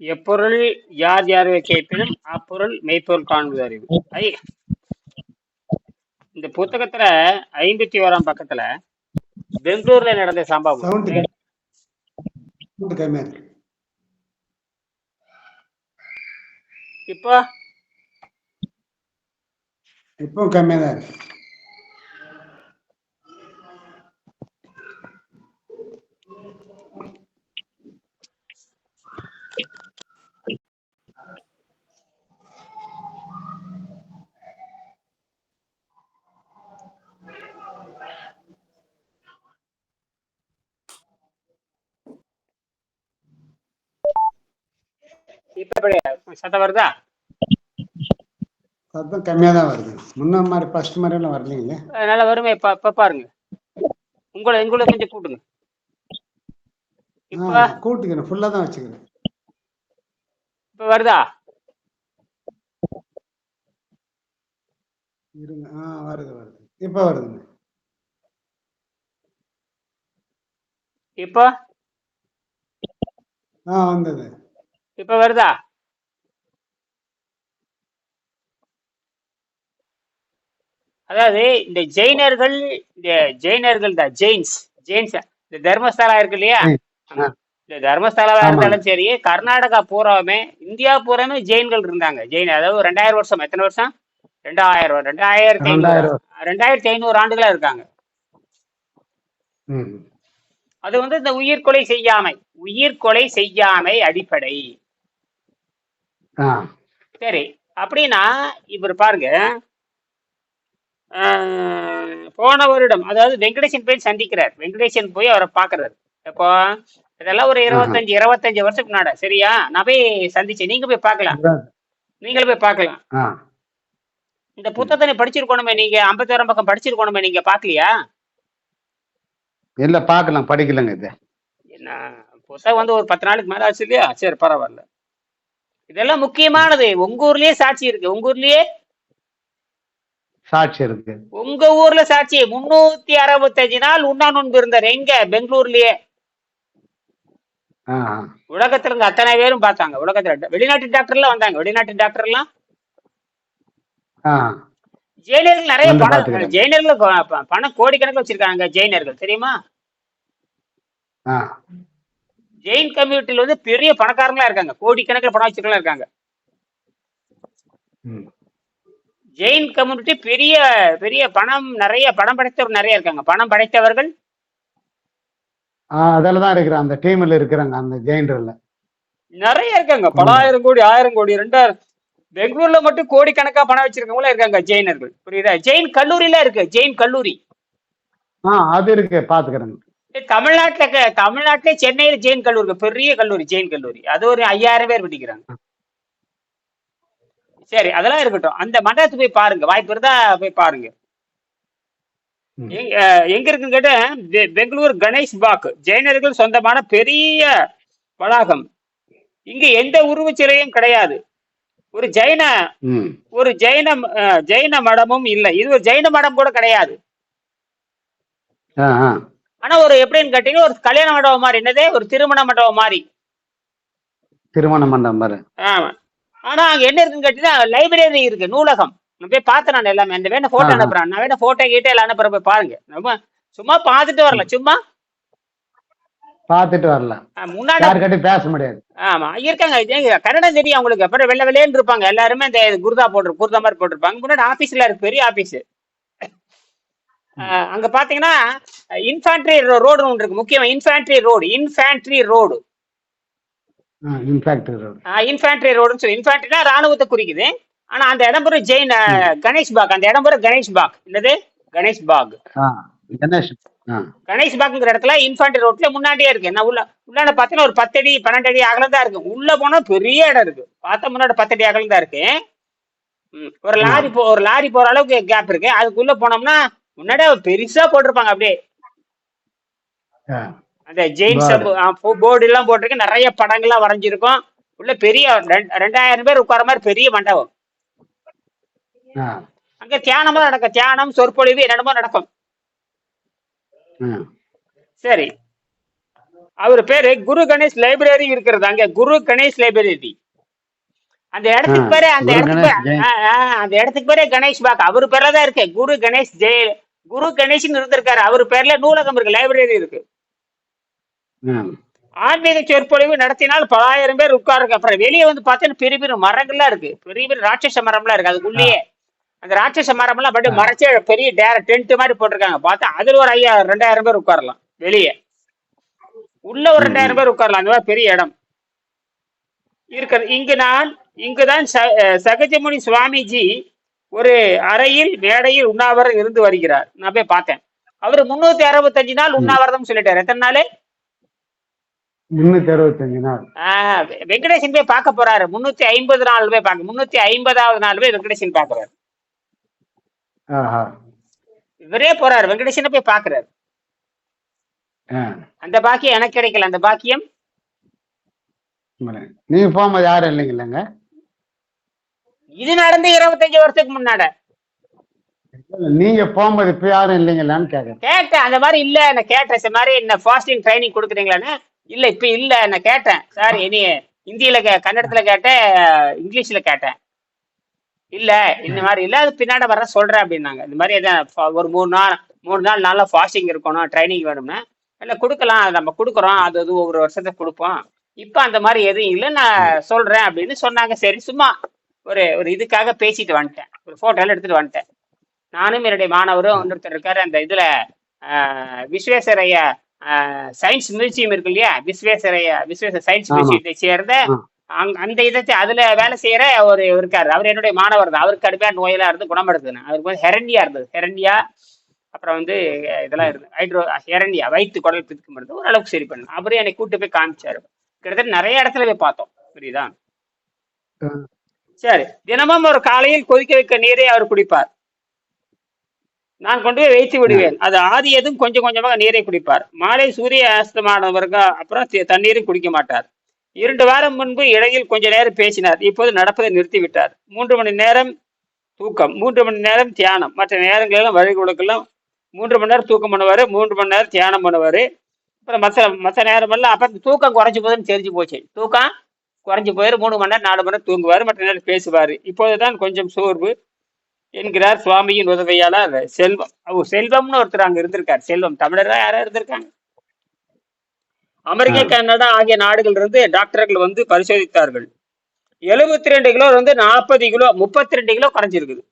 எப்பொருள் யார் யாரை கேட்பினும் அப்பொருள் மெய்ப்பொருள் காண்பது அறிவு. ஐ இந்த புத்தகத்துல ஐம்பத்தி ஓராம் பக்கத்துல பெங்களூர்ல நடந்த சம்பவம். இப்போ? இப்பவும் கம்மியா தான் இருக்கு இப்ப எப்படி? சத்தம் வருதா? சத்தம் கம்மியா தான் வருது. முன்ன மாதிரி ஃபர்ஸ்ட் மாதிரி எல்லாம் வரலீங்களே. அதனால வருமே இப்ப இப்ப பாருங்க. உங்களை உங்களை கொஞ்சம் கூட்டுங்க. கூட்டுக்கிறேன். ஃபுல்லா தான் வச்சுக்கிறேன். இப்ப வருதா? இருங்க. ஆ வருது வருது. இப்போ வருதுங்க. இப்போ? ஆ வந்தது. இப்ப வருதா? அதாவது இந்த ஜெயினர்கள் இந்த ஜெயினர்கள் தான் ஜெயின்ஸ் ஜெயின்ஸ் இந்த தர்மஸ்தலா இருக்கு இல்லையா. இந்த தர்மஸ்தலாவா. இருந்தாலும் சரி கர்நாடகா பூராவுமே இந்தியா பூராமே ஜெயின்கள் இருந்தாங்க. ஜெயின் அதாவது ரெண்டாயிரம் வருஷம் எத்தனை வருஷம்? ரெண்டாயிரம் ரெண்டாயிரத்தி ஐநூறு ரெண்டாயிரத்தி ஐநூறு ஆண்டுகளா இருக்காங்க. அது வந்து இந்த உயிர்கொலை செய்யாமை உயிர்கொலை செய்யாமை அடிப்படை. சரி அப்படின்னா இவர் பாருங்க போன வருடம் அதாவது வெங்கடேசன் போய் சந்திக்கிறார். வெங்கடேசன் போய் அவரை பார்க்கறாரு. எப்போ? இதெல்லாம் ஒரு இருபத்தஞ்சு இருபத்தஞ்சு வருஷத்துக்கு முன்னாடி. சரியா? நான் போய் சந்திச்சேன். நீங்க போய் பார்க்கலாம். நீங்களும் போய் பார்க்கலாம். இந்த புத்தகத்தை படிச்சிருக்கணுமே நீங்க? ஐம்பத்தாயிரம் பக்கம் படிச்சிருக்கணுமே நீங்க? பார்க்கலையா? இல்ல பார்க்கலாம். படிக்கலங்க இது. என்ன? புத்தகம் வந்து ஒரு பத்து நாளுக்கு மேல ஆச்சு இல்லையா? சரி பரவாயில்ல. இதெல்லாம் முக்கியமானது. உங்க ஊர்லயே சாட்சி இருக்கு. உங்க ஊர்லயே? சாட்சி இருக்கு. உங்க ஊர்ல சாட்சி. முன்னூத்தி அறுபத்தஞ்சு நாள் உண்ணா நோன்பு இருந்தார். எங்க? பெங்களூர்லயே. உலகத்துல இருந்த அத்தனை பேரும் பார்த்தாங்க. உலகத்துல வெளிநாட்டு டாக்டர்லாம் வந்தாங்க. வெளிநாட்டு டாக்டர்லாம் ஆ. ஜெயினர்கள் நிறைய பணம். ஜெயினர்கள் பணம் கோடிக்கணக்கில் வச்சிருக்காங்க ஜெயினர்கள். தெரியுமா? ஜெயின் கம்யூனிட்டில வந்து பெரிய பணக்காரங்களா இருக்காங்க. கோடிக்கணக்கில் பணம் வச்சிருக்கலாம் இருக்காங்க. ஜெயின் கம்யூனிட்டி பெரிய பெரிய பணம் நிறைய பணம் படைத்தவர் நிறைய இருக்காங்க. பணம் படைத்தவர்கள்? ஆ அதில் தான் இருக்கிறேன் அந்த டீமில் இருக்கிறாங்க அந்த ஜெயின்டரில் நிறைய இருக்காங்க. பலாயிரம் கோடி ஆயிரம் கோடி ரெண்டாயிரம். பெங்களூர்ல மட்டும் கோடிக்கணக்கா பணம் வச்சிருக்கவங்களா இருக்காங்க ஜெயினர்கள். புரியுதா? ஜெயின் கல்லூரில இருக்கு. ஜெயின் கல்லூரி. ஆ அது இருக்கு பார்த்துக்கிறேங்க தமிழ்நாட்டுல தமிழ்நாட்டுல சென்னையில ஜெயின் கல்லூரி. பெரிய கல்லூரி ஜெயின் கல்லூரி. அது ஒரு ஐயாயிரம் பேர் படிக்கிறாங்க சரி அதெல்லாம் இருக்கட்டும். அந்த மண்டபத்துக்கு போய் பாருங்க. வாய்ப்பு இருந்தா போய் பாருங்க. எங்க இருக்குன்னு கேட்டா பெங்களூர் கணேஷ் பாக். ஜெயினர்கள் சொந்தமான பெரிய வளாகம். இங்க எந்த உருவச்சிலையும் கிடையாது. ஒரு ஜெயின ஒரு ஜெயின ஜெயின மடமும் இல்லை. இது ஒரு ஜெயின மடம் கூட கிடையாது. ஆனா ஒரு எப்படின்னு கேட்டீங்கன்னா ஒரு கல்யாண மண்டபம் மாதிரி. என்னதே? ஒரு திருமண மண்டபம் மாதிரி. திருமண மண்டபம் பாரு ஆமா. ஆனா அங்க என்ன இருக்குன்னு கேட்டீங்கன்னா லைப்ரரி இருக்கு நூலகம். நான் போய் பார்த்தேன் நான் எல்லாமே. அந்த வேணா போட்டோ. அனுப்புறேன். நான் வேணா போட்டோ கீட்டே எல்லாம் அனுப்புறேன் போய் பாருங்க. நம்ம சும்மா பார்த்துட்டு வரல. சும்மா? பார்த்துட்டு வரல. முன்னாடி பேச முடியாது. ஆமா. இருக்காங்க. கன்னடம் தெரியும் அவங்களுக்கு. அப்புறம் வெள்ளை வெள்ளையன்னு இருப்பாங்க. எல்லாருமே இந்த குருதா போட்டு குருதா மாதிரி போட்டிருப்பாங்க. முன்னாடி ஆபீஸ்ல இருக்கு பெரிய ஆபீஸ் அங்க பாத்தீங்கன்னா இன்ஃபேண்ட்ரி ரோடு ஒன்று இருக்கு. முக்கியமா infantry road infantry road infantry ரோடுன்னு சொல்லி இன்ஃபேண்ட்ரினா ராணுவத்தை குறிக்குது. ஆனா அந்த இடம் பேரு ஜெயின் கணேஷ் பாக். அந்த இடம் பேரு கணேஷ் பாக். என்னது? கணேஷ் பாக். கணேஷ் கணேஷ் பாக்ங்கிற இடத்துல இன்ஃபேண்ட்ரி ரோட்ல முன்னாடியே இருக்கு. நான் உள்ள உள்ளான பார்த்தீங்கன்னா ஒரு பத்து அடி பன்னெண்டு அடி அகலம் தான் இருக்கு. உள்ள போனா பெரிய இடம் இருக்கு. பார்த்தா முன்னாடி பத்து அடி அகலம் தான் இருக்கு. ஒரு லாரி போ ஒரு லாரி போற அளவுக்கு கேப் இருக்கு. அதுக்குள்ள போனோம்னா முன்னாடியே பெருசா போட்டிருப்பாங்க அப்படியே. அந்த ஜெயின்ஸ் போர்டு எல்லாம் போட்டிருக்கு. நிறைய படங்கள்லாம் வரைஞ்சிருக்கும். உள்ள பெரிய ரெண்டு- ரெண்டாயிரம் பேர் உட்கார மாதிரி பெரிய மண்டபம். அங்க தியானமா நடக்கும். தியானம் சொற்பொழிவு என்னென்னமோ நடக்கும். சரி. அவர் பேரு குரு கணேஷ் லைப்ரரி இருக்கிறது அங்க. குரு கணேஷ் லைப்ரரி. அந்த இடத்துக்கு பேரே அந்த இடத்துக்கு ஜெயின். அந்த இடத்துக்கு பேரே கணேஷ் பாக். அவர் பேர்ல தான் இருக்கு. குரு கணேஷ் ஜெய குரு கணேஷ்னு இருந்திருக்காரு. அவர் பேர்ல நூலகம் இருக்கு லைப்ரரி இருக்கு. ஆன்மீக சொற்பொழிவு நடத்தினால் பலாயிரம் பேர் உட்காருங்க அப்புறம் வெளியே வந்து பார்த்தீங்கன்னா பெரிய பெரிய மரங்கள்லாம் இருக்கு. பெரிய பெரிய ராட்சச மரம்லாம் இருக்கு. அதுக்குள்ளேயே அந்த ராட்சச மரம்லாம் அப்படியே மறைச்சே பெரிய டேர டென்ட் மாதிரி போட்டிருக்காங்க. பார்த்தா அதுல ஒரு ஐயா ரெண்டாயிரம் பேர் உட்காரலாம். வெளியே. உள்ள ஒரு ரெண்டாயிரம் பேர் உட்காரலாம். அந்த மாதிரி பெரிய இடம். இருக்கிறது இங்கு நான் இங்குதான் சகஜமுனி சுவாமிஜி ஒரு அறையில் மேடையில் உண்ணாவிரதம் இருந்து வருகிறார். நான் போய் பார்த்தேன். அவர் முன்னூத்தி அறுபத்தஞ்சு நாள் உண்ணாவிரதம் சொல்லிட்டாரு. எத்தனை நாள்? முன்னூத்தி அறுபத்தஞ்சு நாள். வெங்கடேசன் போய் பார்க்க போறாரு. முன்னூத்தி ஐம்பது நாள் போய் பார்க்க முன்னூத்தி ஐம்பதாவது நாள் போய் வெங்கடேசன் பாக்குறாரு ஆஹா. இவரே போறாரு. வெங்கடேசனை போய் பாக்குறாரு. அந்த பாக்கியம் எனக்கு கிடைக்கல. அந்த பாக்கியம். நீங்க போகும்போது யாரும் இல்லைங்களங்க இது நடந்து இருபத்தஞ்சு வருஷத்துக்கு முன்னாட. நீங்க போகும்போது இப்ப யாரும் இல்லைங்களான்னு கேட்டேன். அந்த மாதிரி இல்ல நான் கேட்டேன். இந்த மாதிரி என்ன ஃபாஸ்டிங் ட்ரைனிங் கொடுக்குறீங்களான்னு? இல்ல இப்ப இல்ல நான் கேட்டேன். சார் இனி இந்தியில கன்னடத்துல கேட்டேன் இங்கிலீஷ்ல கேட்டேன். இல்ல இந்த மாதிரி இல்ல அது பின்னாடி வர சொல்றேன் அப்படின்னாங்க. இந்த மாதிரி எதாவது ஒரு மூணு நாள் மூணு நாள் நல்லா ஃபாஸ்டிங் இருக்கணும் ட்ரைனிங் வேணும்னா இல்ல கொடுக்கலாம் அது நம்ம கொடுக்குறோம் அது அது ஒவ்வொரு வருஷத்துக்கு கொடுப்போம். இப்ப அந்த மாதிரி எதுவும் இல்லை நான் சொல்றேன் அப்படின்னு சொன்னாங்க. சரி சும்மா ஒரு ஒரு இதுக்காக பேசிட்டு வந்துட்டேன். ஒரு போட்டோல எடுத்துட்டு வந்துட்டேன். நானும் என்னுடைய மாணவரும் இன்னொருத்தர் இருக்காரு அந்த இதுல ஆஹ், விஸ்வேஸ்வரையா சயின்ஸ் மியூசியம் இருக்கு இல்லையா? விஸ்வேஸ்வரையா விஸ்வேஸ்வர சயின்ஸ். மியூசியத்தை சேர்ந்த ஆ. அங்க- அந்த இதை அதுல வேலை செய்யற ஒரு இருக்காரு. அவர் என்னுடைய மாணவர் தான். அவருக்கு கடுமையான நோயெல்லாம் இருந்து குணப்படுத்துனேன் அவருக்கு வந்து ஹெரண்டியா இருந்தது. ஹெரண்டியா அப்புறம் வந்து இதெல்லாம் இருந்தது. ஹைட்ரோ ஹெரண்டியா வயிற்று குடல் பிதுக்கு மருந்து. ஓரளவுக்கு சரி பண்ணு. அவரே என்னை கூட்டு போய் காமிச்சாரு. கிட்டத்தட்ட நிறைய இடத்துல போய் பார்த்தோம். புரியுதா. சரி. தினமும் ஒரு காலையில் கொதிக்க வைக்க நீரை அவர் குடிப்பார். நான் கொண்டு போய் வைத்து விடுவேன். அது ஆதியதும் கொஞ்சம் கொஞ்சமாக நீரை குடிப்பார். மாலை சூரிய அஸ்தமானவருக்கு அப்புறம் தண்ணீரும் குடிக்க மாட்டார். இரண்டு வாரம் முன்பு இடையில் கொஞ்ச நேரம் பேசினார். இப்போது நடப்பதை நிறுத்திவிட்டார். மூன்று மணி நேரம் தூக்கம் மூன்று மணி நேரம் தியானம். மற்ற நேரங்களெல்லாம் வழிகளுக்கெல்லாம் மூன்று மணி நேரம் தூக்கம் பண்ணுவார் மூன்று மணி நேரம் தியானம் பண்ணுவார். அப்புறம் மற்ற மற்ற நேரமெல்லாம் அப்புறம் தூக்கம் குறைஞ்சி போகுதுன்னு தெரிஞ்சு போச்சு. தூக்கம் குறைஞ்சி போயிரு மூணு மணி நேரம் நாலு மணி நேரம் தூங்குவார் மற்ற நேரம் பேசுவார். இப்போதுதான் கொஞ்சம் சோர்வு என்கிறார் சுவாமியின் உதவியாளர் செல்வம். செல்வம்னு ஒருத்தர் அங்க இருந்திருக்கார். செல்வம். தமிழரா யாரா இருந்திருக்காங்க. அமெரிக்கா கனடா ஆகிய நாடுகள் இருந்து டாக்டர்கள் வந்து பரிசோதித்தார்கள். எழுபத்தி ரெண்டு கிலோ வந்து நாற்பது கிலோ முப்பத்தி ரெண்டு கிலோ குறைஞ்சிருக்குது.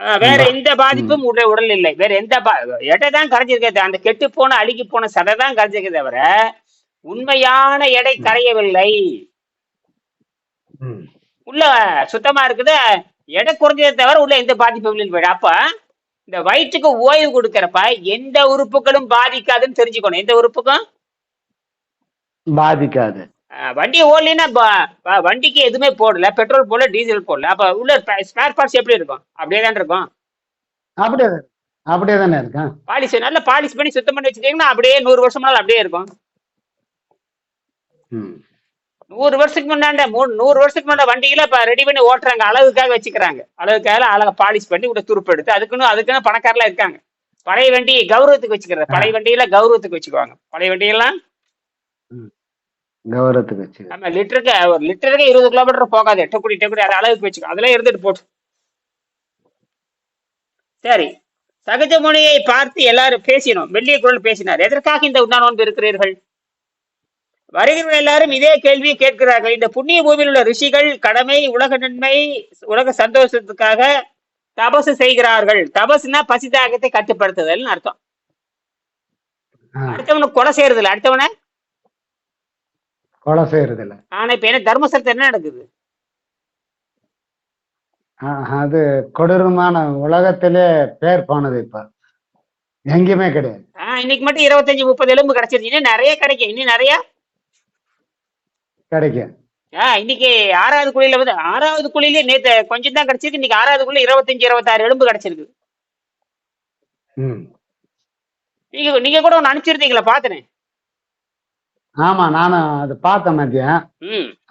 ஆஹ் வேற எந்த பாதிப்பும் உடல் உடல் இல்லை. வேற எந்த பா எடை தான் கரைஞ்சிருக்கே அந்த கெட்டு போன அழுகி போன சதை தான் கரைஞ்சிருக்கே தவிர உண்மையான எடை கரையவில்லை. உள்ள சுத்தமா இருக்குது. எடை குறைஞ்சதை தவிர உள்ள எந்த பாதிப்பும் இல்லை அப்ப இந்த வயிற்றுக்கு ஓய்வு கொடுக்கறப்ப எந்த உறுப்புகளும் பாதிக்காதுன்னு தெரிஞ்சுக்கணும். எந்த உறுப்புக்கும்? பாதிக்காது. வண்டி ஓடலைன்னா வண்டிக்கு எதுவுமே போடல. பெட்ரோல் போடல டீசல் போடல. அப்ப உள்ள ஸ்பேர் பார்ட்ஸ் எப்படி இருக்கும்? அப்படியே தான் இருக்கும்? அப்படியே அப்படியே தானே இருக்கேன் பாலிஷ் நல்லா பாலிஷ் பண்ணி சுத்தம் பண்ணி வச்சுட்டீங்கன்னா அப்படியே நூறு வருஷம் நாள் அப்படியே இருக்கும். நூறு வருஷத்துக்கு முன்னாண்ட மூணு நூறு வருஷத்துக்கு முன்னாடி வண்டியில இப்ப ரெடி பண்ணி ஓட்டுறாங்க. அளவுக்காக வச்சுக்கிறாங்க. அளவுக்காக அழகா பாலிஷ் பண்ணி கூட துருப்பு எடுத்து அதுக்குன்னு அதுக்குன்னு பணக்காரலாம் இருக்காங்க. பழைய வண்டி கௌரவத்துக்கு வச்சுக்கிறது. பழைய வண்டியில கௌரவத்துக்கு வச்சுக்குவாங்க. பழைய வண்டியெல்லாம் கௌரவத்துக்கு வச்சு நம்ம லிட்டருக்கு ஒரு லிட்டருக்கு இருபது கிலோமீட்டர் போகாது. எட்டக்குடி எட்டக்குடி அது அளவுக்கு வச்சுக்கோ அதுல இருந்துட்டு போட்டு. சரி. சகஜ மொழியை பார்த்து எல்லாரும் பேசினோம். மெல்லிய குரல் பேசினார். எதற்காக இந்த உண்ணா நோன்பு இருக்கிறீர்கள்? வருகிறவர்கள் எல்லாரும் இதே கேள்வியை கேட்கிறார்கள். இந்த புண்ணிய பூமியில் உள்ள ரிஷிகள் கடமை உலக நன்மை உலக சந்தோஷத்துக்காக தபசு செய்கிறார்கள். தபசுனா பசி தாகத்தை கட்டுப்படுத்துதல்னு அர்த்தம். அடுத்தவனை கொலை செய்யறது இல்ல அடுத்தவனை? கொலை செய்யறது இல்ல ஆனா இப்ப என்ன தர்மசரத்தை என்ன நடக்குது? அது கொடூரமான உலகத்திலே பேர் போனது இப்ப. எங்கேயுமே கிடையாது. இன்னைக்கு மட்டும் இருபத்தஞ்சு முப்பது எலும்பு கிடைச்சிருச்சு. இன்னும் நிறைய கிடைக்கும். இன்னும் நிறைய? கிடைக்கும். இன்னைக்கு ஆறாவது குழியில வந்து ஆறாவது குழியிலே நேத்து கொஞ்சம் தான் கிடைச்சிருக்கு இன்னைக்கு ஆறாவது குழி இருபத்தஞ்சு இருபத்தாறு எலும்பு கிடைச்சிருக்கு. நீங்க நீங்க கூட ஒன்று அனுப்பிச்சிருந்தீங்களா பாத்தனே? ஆமா நானும் அது பார்த்தேன் மதியம்.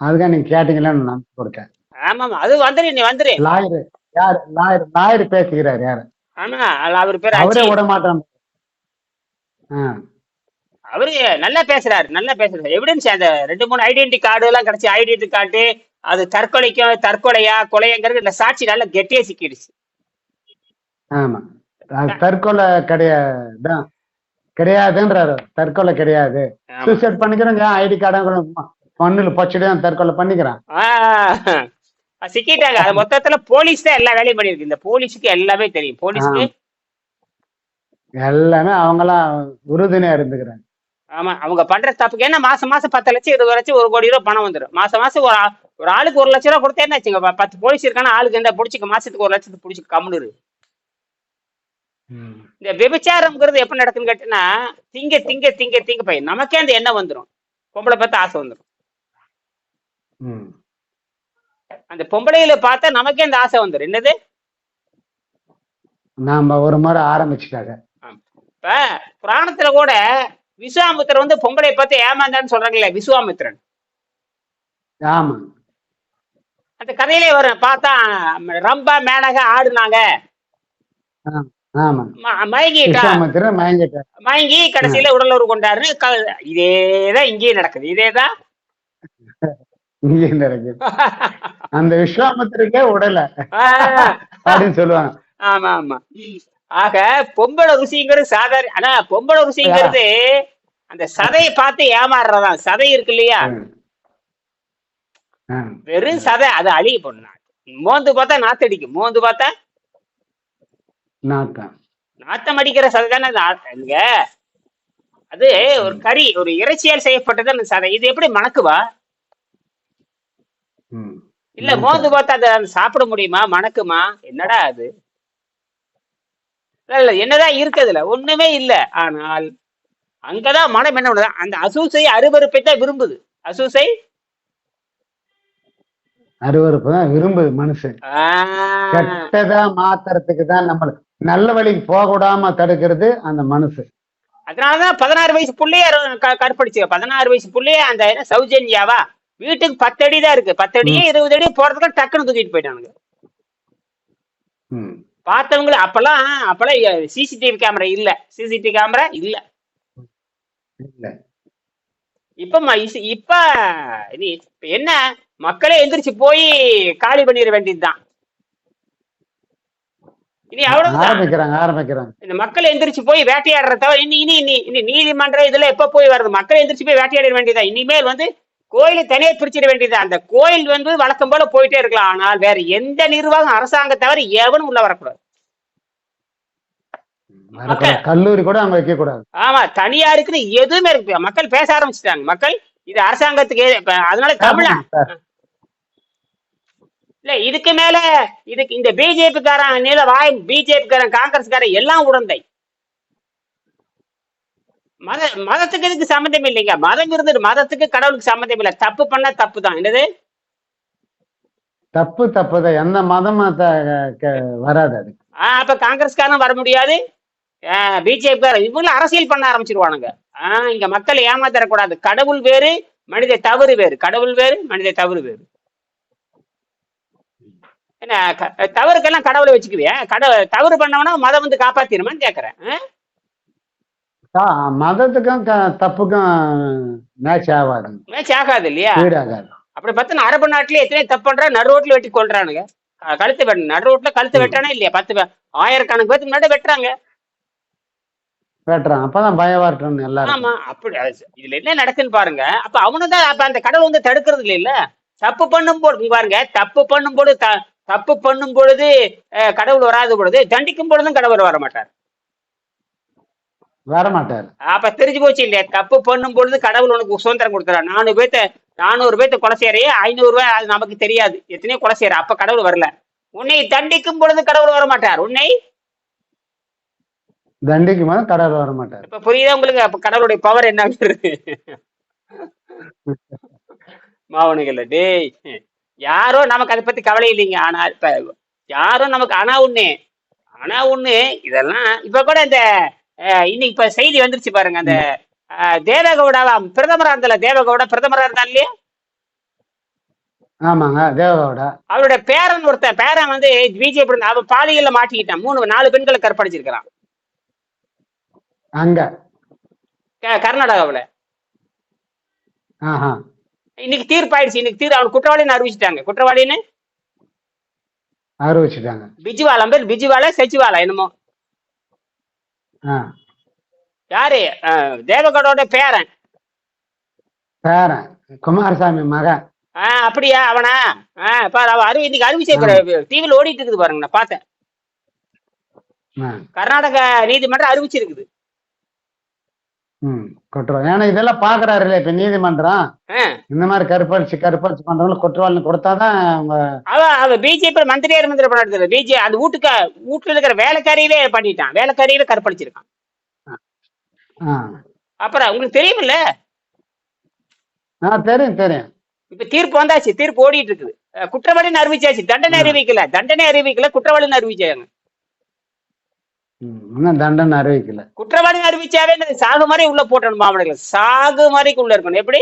அதுக்காக நீங்க கேட்டீங்களான்னு நான் கொடுத்தேன். ஆமாமா அது வந்துரு நீ வந்துரு. லாயர் யார் லாயர் லாயர் பேசுகிறார் யாரு? ஆமா அது அவர் பேர் அவரே விட மாட்டான் ஆ. அவரு நல்லா பேசுறாரு நல்லா பேசுறாரு. எவிடன்ஸ் அந்த ரெண்டு மூணு ஐடென்டி கார்டு எல்லாம் கிடைச்சி ஐடென்டி கார்டு அது தற்கொலைக்கும் தற்கொலையா கொலைங்கிறது இந்த சாட்சி நல்லா கெட்டியா சிக்கிடுச்சு. ஆமா. தற்கொலை கிடையாது? கிடையாதுன்றாரு. தற்கொலை கிடையாது. சூசைட் பண்ணிக்கிறேன் ஏன் ஐடி கார்டு மண்ணுல பச்சடியும் தற்கொலை பண்ணிக்கிறான்? சிக்கிட்டாங்க. அது மொத்தத்துல போலீஸ் தான் எல்லா வேலையும் பண்ணிருக்கு இந்த போலீஸுக்கு எல்லாமே தெரியும். போலீஸ்க்கு எல்லாமே அவங்களாம் உறுதுணையா இருந்துக்கிறாங்க. ஆமா அவங்க பண்ற தப்புக்கு என்ன மாசம் மாசம் பத்து லட்சம் இருபது லட்சம் ஒரு கோடி ரூபாய் பணம் வந்துடும் மாசம் மாசம் ஒரு ஒரு ஆளுக்கு ஒரு லட்சம் ரூபா கொடுத்தா என்ன பத்து போலீஸ் இருக்கானா ஆளுக்கு எந்த பிடிச்சிக்க மாசத்துக்கு ஒரு லட்சத்துக்கு பிடிச்சி கம்முனு. இந்த விபச்சாரம்ங்கிறது எப்ப நடக்குன்னு கேட்டீங்கன்னா திங்க திங்க திங்க திங்க பையன் நமக்கே அந்த எண்ணம் வந்துடும் பொம்பளை பார்த்து ஆசை வந்துடும். அந்த பொம்பளைகளை பார்த்தா நமக்கே அந்த ஆசை வந்துடும் என்னது? நாம ஒரு முறை ஆரம்பிச்சுட்டாங்க இப்ப புராணத்துல கூட விஸ்வாமித்திரன் வந்து பொம்பளை பார்த்து ஏமாந்தான்னு சொல்றாங்கல்ல விஸ்வாமித்திரன் ஆமா அந்த கதையிலே வரும் பார்த்தா ரொம்ப மேனக ஆடுனாங்க. மயங்கி கடைசியில உடலுறவு கொண்டாருன்னு க- இதேதான் இங்கேயும் நடக்குது இதேதான். இங்கே நடக்குது. அந்த விஸ்வாமித்திரக்கே உடல. அப்படின்னு சொல்லுவாங்க. ஆமா ஆமா. ஆக பொம்பளை ருசிங்கிறது சாதாரண ஆனா பொம்பளை ருசிங்கிறது அந்த சதையை பார்த்து ஏமாறுறதான் சதை இருக்கு இல்லையா. வெறும் சதை அது அழுகி போடணும் மோந்து பார்த்தா நாத்தடிக்கும். மோந்து பார்த்தா நாத்தம். அடிக்கிற சதை தானே இங்க அது ஒரு கறி ஒரு இறைச்சியால் செய்யப்பட்டது அந்த சதை. இது எப்படி மணக்குவா. இல்ல மோந்து பார்த்தா அதை சாப்பிட முடியுமா? மணக்குமா? என்னடா அது? இல்ல இல்ல என்னதான் இருக்குதுல ஒண்ணுமே இல்ல. ஆனால் அங்கதான் மனம் என்ன பண்ணுது? அந்த அசூசை அருவருப்பை தான் விரும்புது. அசூசை? அருவருப்பு தான் விரும்புது மனுஷன். கெட்டதா மாத்துறதுக்கு தான் நம்ம நல்ல வழிக்கு போக விடாம தடுக்கிறது அந்த மனசு அதனாலதான் பதினாறு வயசு புள்ளைய கற்பழிச்சு பதினாறு வயசு புள்ளைய அந்த என்ன சௌஜன்யாவா? வீட்டுக்கு பத்து அடி தான் இருக்கு. பத்து அடியே இருபது அடி போறதுக்கு டக்குன்னு தூக்கிட்டு போயிட்டானுங்க. பார்த்தவங்கள அப்பெல்லாம் அப்பெல்லாம் சிசிடிவி கேமரா இல்ல. சிசிடிவி கேமரா இல்ல. இப்ப இப்ப என்ன? மக்களே எந்திரிச்சு போய் காலி பண்ணிட வேண்டியதுதான். இனி அவ்வளவுதான். ஆரம்பிக்கிறாங்க ஆரம்பிக்கிறாங்க. இந்த மக்கள் எந்திரிச்சு போய் வேட்டையாடுறத இனி இனி இனி இனி நீதிமன்ற இதுல எப்ப போய் வருது? மக்கள் எந்திரிச்சு போய் வேட்டையாட வேண்டியதா இனிமேல் வந்து கோயிலை தனியா பிரிச்சிட வேண்டியதா அந்த கோயில் வந்து வழக்கம் போல போயிட்டே இருக்கலாம். ஆனால் வேற எந்த நிர்வாகம் அரசாங்கம் தவிர எவனும் உள்ள வரக்கூடாது. கல்லூரி கூட அங்க வைக்க கூடாது. ஆமா தனியாருக்குன்னு எதுவுமே இருக்கு. மக்கள் பேச ஆரம்பிச்சிட்டாங்க. மக்கள் இது அரசாங்கத்துக்கு அதனால தமிழ? இல்ல இதுக்கு மேல இதுக்கு இந்த பிஜேபி காரன் நீல வாய் பிஜேபி காரன் காங்கிரஸ் காரன் எல்லாம் உடந்தை. மத மதத்துக்கு இதுக்கு சம்மந்தம் இல்லைங்க. மதம் இருந்தது மதத்துக்கு கடவுளுக்கு சம்மந்தம் இல்லை. தப்பு பண்ணா தப்பு தான் என்னது? தப்பு தப்பு தான். எந்த க- வராது அது. ஆஹ் அப்ப காங்கிரஸ்காரன் வர முடியாது? பிஜேபி இவங்களும் அரசியல் பண்ண ஆரம்பிச்சிருவானுங்க. ஆஹ் இங்க மக்களை ஏமாத்தரக்கூடாது. கடவுள் வேறு மனித தவறு வேறு. கடவுள் வேறு மனித தவறு வேறு. என்ன தவறுக்கெல்லாம் கடவுளை வச்சுக்குவியா? கட தவறு பண்ணவனா மதம் வந்து காப்பாத்திருமான்னு கேக்குறேன்? தா- மதத்துக்கும் தப்புக்கும் மேட்ச் ஆகாது. மேட்ச் ஆகாது இல்லையா? ஈடாகாது அப்படி பார்த்தா அரபு நாட்டுல எத்தனை தப்பு பண்றா? நடு ரோட்ல வெட்டி கொள்றானுங்க கழுத்து வெட்ட நடு ரோட்ல கழுத்து வெட்டானே இல்லையா? பத்து ஆயிரக்கணக்கு பேத்துக்கு முன்னாடி வெட்டுறாங்க. வெட்டுறான். அப்பதான் பயம் வரட்டும் எல்லாரும் ஆமா அப்படி இதுல என்ன நடக்குன்னு பாருங்க. அப்ப அவனு தான் அப்ப அந்த கடவுள் வந்து தடுக்கிறது இல்ல இல்ல? தப்பு பண்ணும் போது பாருங்க தப்பு பண்ணும் பொழுது த- தப்பு பண்ணும் பொழுது கடவுள் வராத பொழுது தண்டிக்கும் பொழுதும் கடவுள் வர மாட்டார். வர மாட்டாரு அப்ப தெரிஞ்சு போச்சு இல்லையா? தப்பு பண்ணும் பொழுது கடவுள் உனக்கு சுதந்திரம் கொடுத்துறான் நானூறு பேத்த நானூறு பேத்த கொலை செய்யறையே ஐநூறு ரூபாய் அது நமக்கு தெரியாது. எத்தனையோ கொலை செய்யற அப்ப கடவுள் வரல. உன்னை தண்டிக்கும் பொழுது கடவுள் வர மாட்டார் உன்னை தண்டிக்கும் போது கடவுள் வர மாட்டாரு இப்ப புரியுதா உங்களுக்கு? அப்ப கடவுளுடைய பவர் என்னங்கிறது மாவனுங்கள்ல டேய். யாரோ நமக்கு அதை பத்தி கவலை இல்லைங்க. ஆனா இப்ப யாரோ நமக்கு ஆனா ஒண்ணு ஆனா ஒண்ணு இதெல்லாம் இப்ப கூட இந்த இன்னைக்கு இப்ப செய்தி வந்துருச்சு பாருங்க அந்த அஹ், தேவகவுடா பிரதமரா இருந்தால தேவகவுடா பிரதமரா இருந்தா இல்லையா? ஆமாங்க தேவகவுட. அவருடைய பேரன் ஒருத்தன் பேரன் வந்து பிஜேபி அவன் பாலியல்ல மாட்டிக்கிட்டான். மூணு நாலு பெண்களை கற்பழிச்சிருக்கிறான். அங்க. கர்நாடகாவுல. இன்னைக்கு தீர்ப்பாயிடுச்சு இன்னைக்கு தீர் அவன் குற்றவாளின்னு அறிவிச்சிட்டாங்க. குற்றவாளின்னு? அறிவிச்சிட்டாங்க. பிஜுவாலா பேர் பிஜுவாலா சச்சிவாலா என்னமோ. யாரு? தேவகோடோட பேரன். பேரன். குமாரசாமி மகன் ஆ அப்படியா அவனா? ஆ பாரு அவன் அறிவி இன்னைக்கு அறிவிச்சே டிவியில் ஓடிட்டு இருக்குது பாருங்க நான் பார்த்தேன். கர்நாடக நீதிமன்றம் அறிவிச்சிருக்குது. ம் குற்றம் ஏன்னா இதெல்லாம் பாக்குறாருல்ல இப்ப நீதிமன்றம். இந்த மாதிரி கருப்படிச்சு கருப்படிச்சு பண்றவங்களுக்கு குற்றவாளி கொடுத்தாதான் அவங்க அவ அவ பிஜேபி மந்திரியார் மந்திரி பண்ணது பிஜே அந்த வீட்டுக்கு வீட்டுல இருக்கிற வேலைக்காரியிலே பண்ணிட்டான். வேலைக்காரியில கற்பழிச்சிருக்கான் அப்புறம் உங்களுக்கு தெரியுமில்ல? ஆ தெரியும் தெரியும். இப்ப தீர்ப்பு வந்தாச்சு தீர்ப்பு ஓடிட்டு இருக்குது. குற்றவாளின்னு அறிவிச்சாச்சு. தண்டனை அறிவிக்கல. தண்டனை அறிவிக்கல குற்றவாளின்னு அறிவிச்சாங்க. இன்னும் தண்டனை அறிவிக்கல. குற்றவாளின்னு அறிவிச்சாவே சாகு மாதிரி உள்ள போட்டணும் அவனுக்கு சாகு மாதிரிக்கு உள்ள இருக்கணும். எப்படி?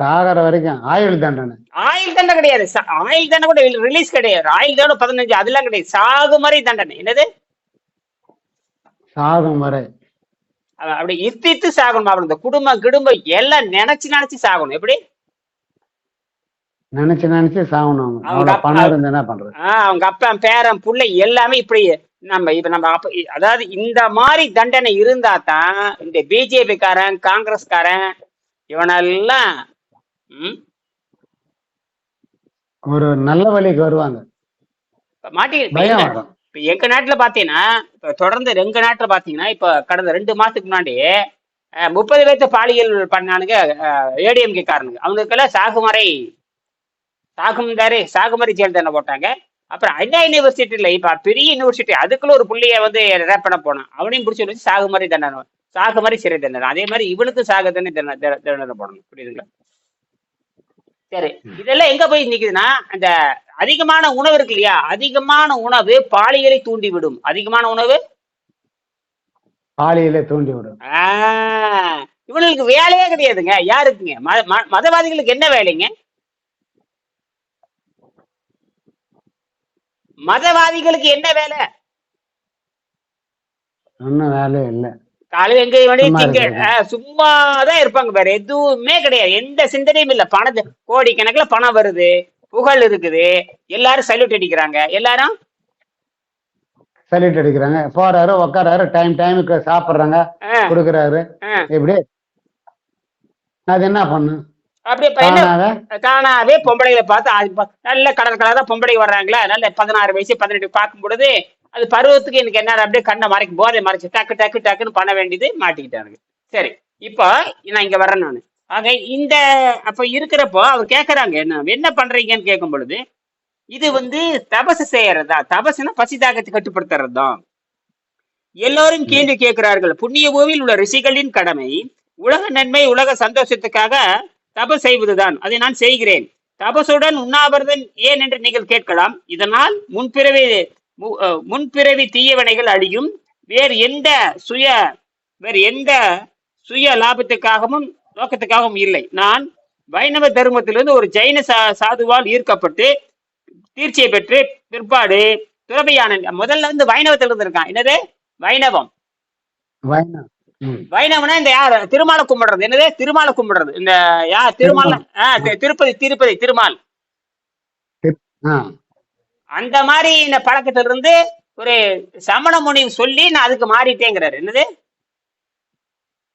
சாகர வரைக்கும் ஆயுள் தண்டனை. ஆயுள் தண்டனை கிடையாது. ஆயுள் தண்டனை கூட ரிலீஸ் கிடையாது. ஆயுள் தண்டனை பதினஞ்சு அதெல்லாம் கிடையாது. சாகு மாதிரி தண்டனை. என்னது? சாகும் வரை அப்படி இத்து இத்து சாகணும் அவன் இந்த குடும்பம் கிடும்பம் எல்லாம் நினைச்சு நினைச்சு சாகணும். எப்படி? நினைச்சு நினைச்சு சாகணும். அவங்க. பணம் இருந்து என்ன பண்றது? அவங்க அப்பா பேரன் புள்ளை எல்லாமே இப்படி நம்ம இப்ப நம்ம அப்ப அதாவது இந்த மாதிரி தண்டனை இருந்தா தான் இந்த பிஜேபி காரன் காங்கிரஸ்காரன் இவனெல்லாம் ஒரு நல்ல வழிக்கு வருவாங்க. இப்ப மாட்டி இப்ப எங்க- நாட்டுல பாத்தீங்கன்னா இப்ப தொடர்ந்து எங்க நாட்டுல பாத்தீங்கன்னா இப்ப கடந்த ரெண்டு மாசத்துக்கு முன்னாடி முப்பது பேர்த்த பாலியல் பண்ணானுங்க ஏடிஎம்கே காரனுங்க அவனுக்கெல்லாம் சாகுமறை சாகுமந்தாரு சாகுமறை ஜெயில் தண்டனை போட்டாங்க. அப்புறம் அண்ணா யூனிவர்சிட்டியில இப்ப பெரிய யூனிவர்சிட்டி அதுக்குள்ள ஒரு புள்ளைய வந்து ரேப் பண்ண போனான். அவனையும் பிடிச்சி வச்சு சாகுமறை தண்டனை சாகுமறை சிறை தண்டனை அதே மாதிரி இவனுக்கும் சாகு தண்டனை தண்டனை- போடணும். புரியுதுங்களா? சரி. இதெல்லாம் எங்க போய் நிக்குதுன்னா அந்த அதிகமான உணவு இருக்கு இல்லையா? அதிகமான உணவு பாலியலை தூண்டி விடும் அதிகமான உணவு? பாலியலே தூண்டி விடும் ஆஹ், இவனுக்கு வேலையே கிடையாதுங்க. யாருக்குங்க? மதவாதிகளுக்கு என்ன வேலைங்க? மதவாதிகளுக்கு என்ன வேலை? ஒன்றும் வேலையே இல்லை. காலையில எங்க வேண்டிய சும்மா. சும்மாதான் இருப்பாங்க வேற எதுவுமே கிடையாது. எந்த சிந்தனையும் இல்ல. பணத்து கோடிக்கணக்குல பணம் வருது. புகழ் இருக்குது. எல்லாரும் சல்யூட் அடிக்கிறாங்க. எல்லாரும்? சல்யூட் அடிக்கிறாங்க. போறாரு உக்காராரு டைம் டைமுக்கு சாப்பிடுறாங்க கொடுக்குறாரு. ஆஹ். இப்படி அது என்ன பண்ணு அப்படியே என்ன தானாவே பொம்பளைகளை பார்த்து நல்ல கலர் கலரா பொம்பளை வர்றாங்களா நல்ல பதினாறு வயசு பதினெட்டு பார்க்கும் பொழுது அது பருவத்துக்கு எனக்கு என்ன அப்படியே கண்ணை மறைக்கும் போதை மறைச்சு டக்கு டக்கு டக்குன்னு பண்ண வேண்டியது மாட்டிக்கிட்டானுங்க சரி இப்போ நான் இங்க வர்றேன் நான். ஆக இந்த அப்ப இருக்கிறப்போ அவர் கேக்குறாங்க என்ன என்ன பண்றீங்கன்னு கேட்கும் பொழுது இது வந்து தபசு செய்யறதா? தபசுனா பசி தாகத்தை கட்டுப்படுத்துறதா? எல்லோரும் கேள்வி கேட்கிறார்கள். புண்ணிய பூமியில் உள்ள ரிஷிகளின் கடமை உலக நன்மை உலக சந்தோஷத்துக்காக தபஸ் செய்வதுதான். அதை நான் செய்கிறேன். தபசுடன் உண்ணாவிரதம் ஏன் என்று நீங்கள் கேட்கலாம். இதனால் முன்பிறவி மு- முன்பிறவி தீயவனைகள் அழியும். வேறு எந்த சுய வேறு எந்த சுய லாபத்துக்காகவும் நோக்கத்துக்காகவும் இல்லை. நான் வைணவ தர்மத்திலிருந்து ஒரு ஜைன சா சாதுவால் ஈர்க்கப்பட்டு தீர்ச்சியை பெற்று பிற்பாடு துறவியான முதல்ல வந்து வைணவத்தில் இருந்திருக்கான் என்னது? வைணவம். வைணவம். வைணவனா இந்த யார் திருமாலை கும்பிடுறது? என்னது? திருமாலை கும்பிடுறது. இந்த யார் திருமால்? திருப்பதி திருப்பதி திருமால். அந்த மாதிரி இந்த பழக்கத்துல இருந்து ஒரு சமண முனி சொல்லி நான் அதுக்கு மாறிட்டேங்கிறாரு. என்னது?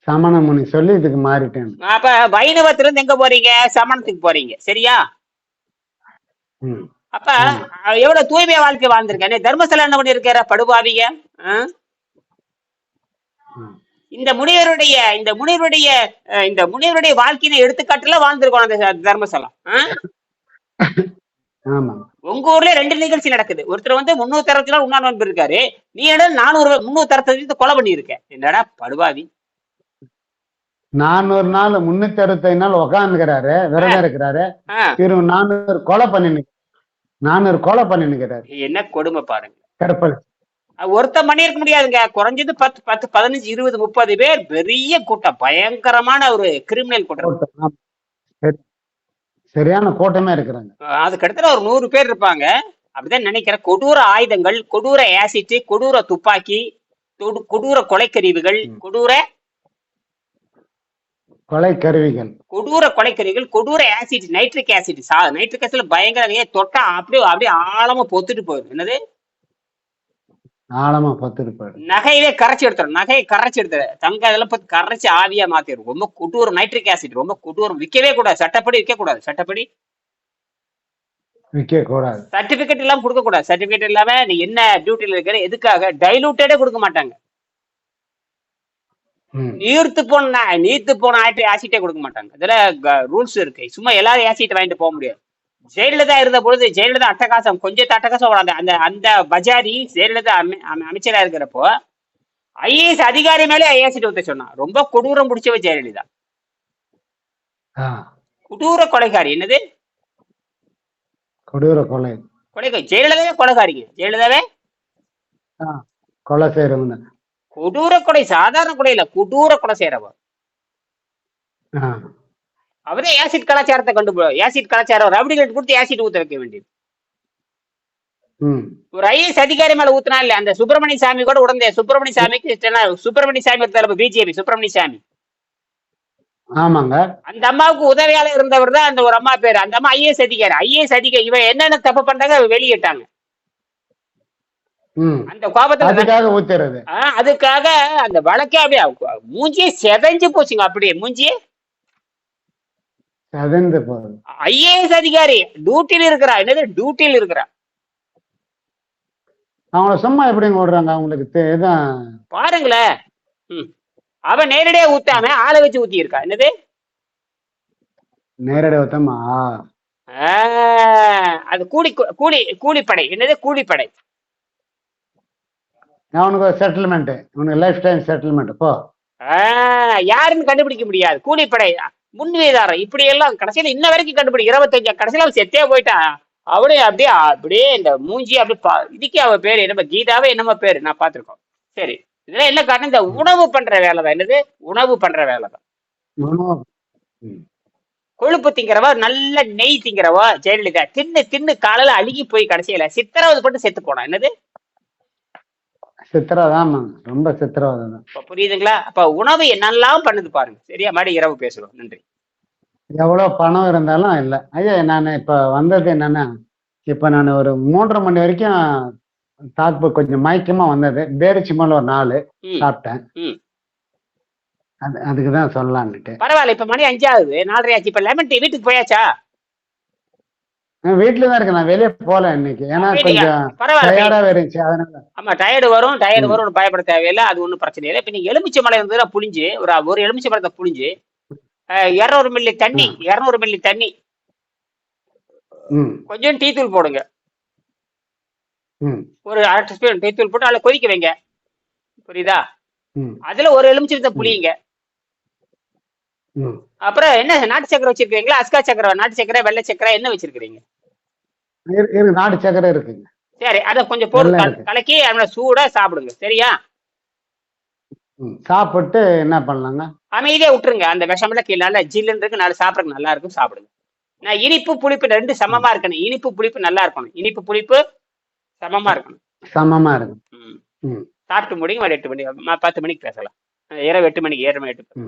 சமண முனி சொல்லி இதுக்கு மாறிட்டேன். அப்ப வைணவத்துல இருந்து எங்க போறீங்க? சமணத்துக்கு போறீங்க. சரியா? அப்ப எவ்வளவு தூய்மை வாழ்க்கை வாழ்ந்திருக்கேன் தர்மஸ்தலம் என்ன பண்ணிருக்கார படுபாவிங்க. இந்த முனிவருடைய இந்த முனிவருடைய இந்த முனிவருடைய வாழ்க்கையினை எடுத்துக்காட்டுல வாழ்ந்திருக்கோம் அந்த? ஆமா உங்க ஊர்ல ரெண்டு நிகழ்ச்சி நடக்குது. ஒருத்தர் வந்து முன்னூத்தி அறுபத்தி நாள் உண்ணா நோன்பு இருக்காரு. நீ என்ன நானூறு முன்னூத்தி அறுபத்தி கொலை பண்ணியிருக்க? என்னடா படுபாவி. நானூறு நாள் முன்னூத்தி அறுபத்தைந்து நாள் உக்காந்துக்கிறாரு விரதம் இருக்கிறாரு. இரு நானூறு கொலை பண்ணி நானூறு கொலை பண்ணி என்ன கொடுமை பாருங்க. கருப்பல் அது ஒருத்தன் பண்ணியிருக்க முடியாதுங்க. குறைஞ்சது பத்து பத்து பதினஞ்சு இருபது முப்பது பேர் பெரிய கூட்டம். பயங்கரமான ஒரு கிரிமினல் கூட்டம். சரியான கூட்டமே இருக்கிறாங்க. அது கிட்டத்தட்ட ஒரு நூறு பேர் இருப்பாங்க. அப்படிதான் நினைக்கிறேன். கொடூர ஆயுதங்கள் கொடூர ஆசிட் கொடூர துப்பாக்கி கொடூர கொலைக்கருவிகள். கொடூர கொலை கருவிகள் கொடூர கொலைக்கறிகள் கொடூர ஆசிட் நைட்ரிக் ஆசிட் நைட்ரிக் ஆசிட்ல பயங்கர தொட்டா அப்படியே அப்படியே ஆழமா பொத்துட்டு போயிடும். என்னது? ஆழமா போயிடும் நகையவே கரைச்சி எடுத்துரும் நகையை கரைச்சி எடுத்துரு. தங்க இதெல்லாம் பார்த்து கரைச்சி ஆவியா மாத்திரும் ரொம்ப கொடூர நைட்ரிக் ஆசிட் ரொம்ப கொடூரம் விற்கவே கூடாது. சட்டப்படி விற்க கூடாது. சட்டப்படி விற்க கூடாது. சர்டிபிகேட் இல்லாம கொடுக்க கூடாது. சர்டிபிகேட் இல்லாம நீ என்ன டியூட்டில இருக்கிற எதுக்காக? டைலூட்டடே கொடுக்க மாட்டாங்க. நீர்த்து போன நீர்த்து போன ஆசிட்டே கொடுக்க மாட்டாங்க. இதுல ரூல்ஸ் இருக்கு. சும்மா எல்லாரும் ஆசிட் வாங்கிட்டு போக முடியாது. ஜெயலலிதா இருந்த பொழுது ஜெயலலிதா அட்டகாசம் கொஞ்சம் அட்டகாசம் அந்த அந்த அந்த பஜாரி ஜெயலலிதா அமை- அமை- அமைச்சரா இருக்கிறப்போ ஐஏஎஸ் அதிகாரி மேலே ஆசிட் ஊத்த சொன்னான். ரொம்ப கொடூரம் பிடிச்சவ ஜெயலலிதா. கொடூர கொலைகாரி. என்னது? கொடூர கொலை. கொலைகாரி ஜெயலலிதாவே கொலைகாரிங்க. ஜெயலலிதாவே? கொலை செய்யறவங்க கொடூர கொலை சாதாரண கொலை இல்ல கொடூர கொலை செய்யறவ ஆ. அவரே ஆசிட் கலாச்சாரத்தை கண்டு ஆசிட் கலாச்சாரம் ரவுடிகளுக்கு கொடுத்து ஆசிட் ஊத்த வைக்க வேண்டியது. ஒரு ஐஏஎஸ் அதிகாரி மேல ஊத்துனா இல்ல அந்த சுப்பிரமணிய சாமி கூட உடந்தே சுப்பிரமணிய சாமிக்கு சுப்பிரமணிய சாமி தலைவர் பிஜேபி சுப்பிரமணிய சாமி. ஆமாங்க. அந்த அம்மாவுக்கு உதவியாளர் இருந்தவர் தான் அந்த ஒரு அம்மா பேரு. அந்த அம்மா ஐஏஎஸ் அதிகாரி. ஐஏஎஸ் அதிகாரி இவன் என்னென்ன தப்பு பண்றாங்க வெளியிட்டாங்க. அந்த கோபத்துல அதுக்காக ஊத்துறது. அதுக்காக அந்த வழக்கே அப்படியே மூஞ்சியே செதஞ்சு போச்சுங்க அப்படியே மூஞ்சியே. ஐஏஎஸ் அதிகாரி டியூட்டில இருக்கிறா. என்னது டியூட்டில இருக்கிறா? அவங்கள சும்மா எப்படிங்க விடுறாங்க? அவங்களுக்கு இதான் பாருங்களேன். அவன் நேரடியா ஊத்தாம ஆளை வச்சு ஊத்தி இருக்கா என்னது? நேரடி ஊத்தமா அது கூலி கூலி கூலிப்படை. என்னது கூலிப்படை? அவனுக்கு ஒரு செட்டில்மெண்ட் இவனுக்கு லைஃப் டைம் செட்டில்மெண்ட் போ யாருன்னு கண்டுபிடிக்க முடியாது. கூலிப்படை. முன்வேதாரம் இப்படி எல்லாம் கடைசியில இன்ன வரைக்கும் கண்டுபிடி. இருபத்தஞ்சு கடைசியில அவன் செத்தே போயிட்டான் அவனே அப்படியே அப்படியே இந்த மூஞ்சி அப்படியே பா இதுக்கே அவ பேரு என்னமோ கீதாவே என்னமோ பேரு நான் பாத்திருக்கோம் சரி இதுல என்ன காரணம் இந்த உணவு பண்ற வேலை தான். என்னது? உணவு பண்ற வேலை தான். கொழுப்பு திங்கிறவா? நல்ல நெய் திங்கிறவா? ஜெயலலிதா தின்னு தின்னு காலையில அழுகி போய் கடைசியில சித்திரவதை பட்டு செத்து போனான் என்னது? சித்திரவதை ஆமாங்க ரொம்ப சித்திரவதை தான். இப்ப புரியுதுங்களா? அப்ப உணவு என்னெல்லாம் பண்ணுது பாருங்க. சரியா? மறுபடியும் இரவு பேசுறோம். நன்றி. எவ்வளவு பணம் இருந்தாலும் இல்லை. ஐயா நான் இப்ப வந்தது என்னன்னா இப்ப நான் ஒரு மூன்றரை மணி வரைக்கும் தாக்கு கொஞ்சம் மயக்கமா வந்தது. பேரிச்சி மேல ஒரு நாலு சாப்பிட்டேன். அது அதுக்கு தான் சொல்லலான்னுட்டு பரவாயில்ல. இப்ப மணி அஞ்சாவது நாலரை ஆச்சு இப்ப லெமன் டீ வீட்டுக்கு போயாச்சா? வீட்டுல தான் இருக்கேன். நான் வெளியே போல இன்னைக்கு. ஏன்னா? கொஞ்சம் பரவாயில்ல டயர்டாவே இருந்துச்சு. அதனால ஆமா டயர்டு வரும். டயர்டு. வரும் பயப்பட தேவையில்லை. அது ஒன்றும் பிரச்சனை இல்லை. இப்ப நீங்க எலுமிச்சை மலை இருந்ததுன்னா புளிஞ்சு ஒரு ஒரு எலுமிச்சை மரத்தை புளிஞ்சு இரநூறு மில்லி தண்ணி இரநூறு மில்லி தண்ணி. கொஞ்சம் டீ தூள் போடுங்க. ஒரு அரை ஸ்பூன் டீ தூள் போட்டு அதில் கொதிக்க வைங்க. புரியுதா? அதுல ஒரு எலுமிச்சத்தை புளியுங்க அப்புறம் என்ன நாட்டு சக்கரை வச்சிருக்கீங்களா? அஸ்கா சக்கரை நாட்டு சக்கரை வெள்ளை சக்கரை என்ன வச்சிருக்கீங்க நாட்டு சக்கரை இருக்குங்க. சரி அதை கொஞ்சம் போட்டு. கலக்கி அவனை சூடா சாப்பிடுங்க. சரியா? சாப்பிட்டு என்ன பண்ணலாங்க? அமைதியா விட்டுருங்க. அந்த விஷமெல்லாம் கீழே. நல்லா ஜில்லுன்னு இருக்கு நல்லா சாப்பிட்றதுக்கு நல்லா இருக்கும் சாப்பிடுங்க. நான் இனிப்பு புளிப்பு ரெண்டு சமமா இருக்கணும். இனிப்பு புளிப்பு நல்லா இருக்கணும். இனிப்பு புளிப்பு சமமா இருக்கணும். சமமா இருக்கு ம். ம். சாப்பிட்டு முடிங்க ஒரு எட்டு மணி பத்து மணிக்கு பேசலாம். இரவு எட்டு மணிக்கு ஏழு மணி எட்டு